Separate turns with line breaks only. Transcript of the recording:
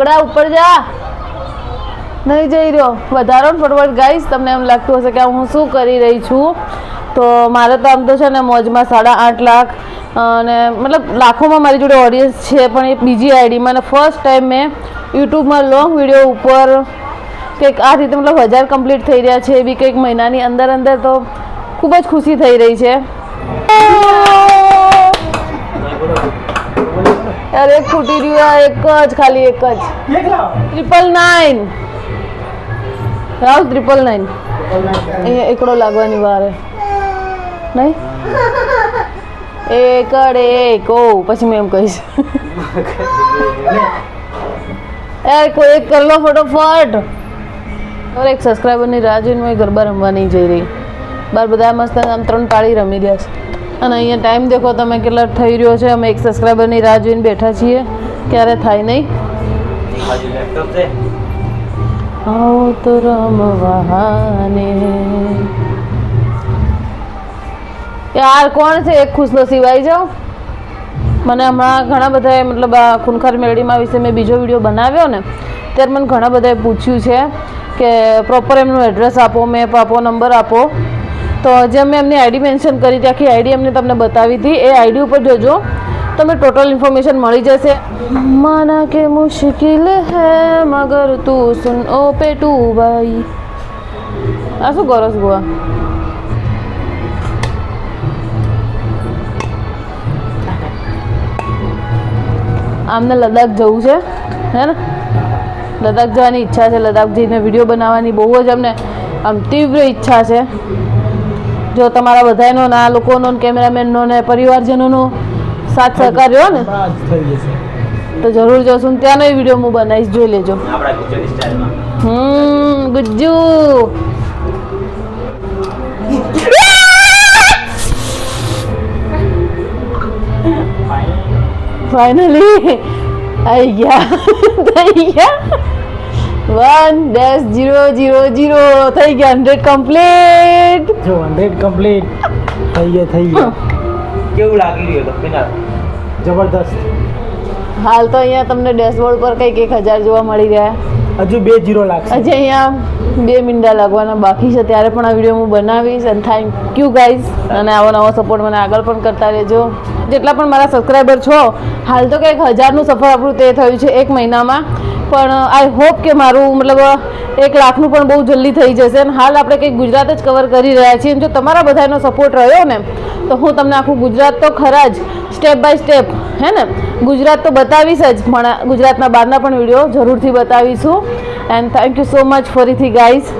બગડા ઉપર જા. નહીં જઈ રહ્યો. વધારો ફટફટ. ગાઈશ તમને એમ લાગતું હશે કે હું શું કરી રહી છું? તો મારે તો આમ તો છે ને મોજમાં સાડા આઠ લાખ અને મતલબ લાખોમાં મારી જોડે ઓડિયન્સ છે, પણ એ બીજી આઈડીમાં અને ફર્સ્ટ ટાઈમ મેં યુટ્યુબમાં લોંગ વીડિયો ઉપર કંઈક આ રીતે મતલબ હજાર કમ્પ્લીટ થઈ રહ્યા છે, એવી કંઈક મહિનાની અંદર અંદર તો ખૂબ જ ખુશી થઈ રહી છે. યાર એક ફૂટી રહ્યું આ એક જ ખાલી એક જ. ટ્રિપલ નાઇન રાવ ટ્રિપલ નાઇન અહીંયા એકડો લાગવાની વાર નહીં? એકડ એક. ઓ પછી મેં એમ કહીશ. યાર કોઈ એક કરી લો ફટોફટ. એક સબસ્ક્રાઈબરની રાહ જોઈને ગરબા રમવા નહીં જઈ રહી. બાર બધા મસ્ત આમ ત્રણ પાળી રમી રહ્યા છે. અને અહીંયા ટાઈમ દેખો તમે કેટલા થઈ રહ્યો છે. અમે એક સબસ્ક્રાઈબરની રાહ જોઈને બેઠા છીએ. ક્યારે થાય નહીં? આવો તો રમવાને યાર, કોણ છે એક ખુશનસીબ? આવી જાઓ. મને હમણાં ઘણા બધાએ મતલબ આ ખૂનખાર મેળડીમાં વિશે મેં બીજો વીડિયો બનાવ્યો ને, ત્યારે મને ઘણા બધાએ પૂછ્યું છે કે પ્રોપર એમનું એડ્રેસ આપો મેપ આપો નંબર આપો. તો જે મેં એમની આઈડી મેન્શન કરી હતી, આખી આઈડી એમને તમને બતાવી હતી. એ આઈડી ઉપર જોજો. તમને ટોટલ ઇન્ફોર્મેશન મળી જશે. માના કે મુશ્કિલ હે, મગર તું સુન ઓ પેટુ ભાઈ. આ શું છો ગોવા આમને લદ્દાખ જવું છે, હે ને? લદ્દાખ જવાની ઈચ્છા છે લદ્દાખ જઈને વીડિયો બનાવવાની બહુ જ અમને આમ તીવ્ર ઈચ્છા છે. જો તમારા બધાનો ને આ લોકોનો કેમેરામેનનો ને પરિવારજનોનો સાથ સહકાર રહ્યો ને તો જરૂર જોશું ને ત્યાંનો વીડિયો હું બનાવીશ જોઈ લેજો.
આપણા ગુજરાતી સ્ટાઇલમાં.
હમ ગુજ્જુ. ફાઇનલી. આઈ ગયા. થઈ ગયા. One dash zero zero zero થઈ ગયા હંડ્રેડ કમ્પ્લીટ
જો હંડ્રેડ કમ્પ્લીટ થઈ ગયા થઈ ગયા.
કેવું લાગી રહ્યું તમને
જબરદસ્ત.
હાલ તો અહીંયા તમને ડેશબોર્ડ પર કંઈક એક હજાર જોવા મળી રહ્યા.
હજુ બે જીરો લાગશે.
હજી અહીંયા બે મિંડા લાગવાના બાકી છે, ત્યારે પણ આ વીડિયો હું બનાવીશ અને થેન્ક યુ ગાઈઝ અને આવો નવો સપોર્ટ મને આગળ પણ કરતા રહેજો. જેટલા પણ મારા સબસ્ક્રાઈબર છો, હાલ તો કંઈક હજારનું સફર આપણું તે થયું છે એક મહિનામાં. પણ આઈ હોપ કે મારું, મતલબ એક લાખનું પણ બહુ જલ્દી થઈ જશે. અને હાલ આપણે કંઈક ગુજરાત જ કવર કરી રહ્યા છીએ. જો તમારા બધાનો સપોર્ટ રહ્યો ને, તો હું તમને આખું ગુજરાત તો ખરા જ સ્ટેપ બાય સ્ટેપ હે ને? ગુજરાત તો બતાવીશ જ, પણ ગુજરાતના બહારના પણ વીડિયો જરૂરથી બતાવીશું. and thank you so much for it guys.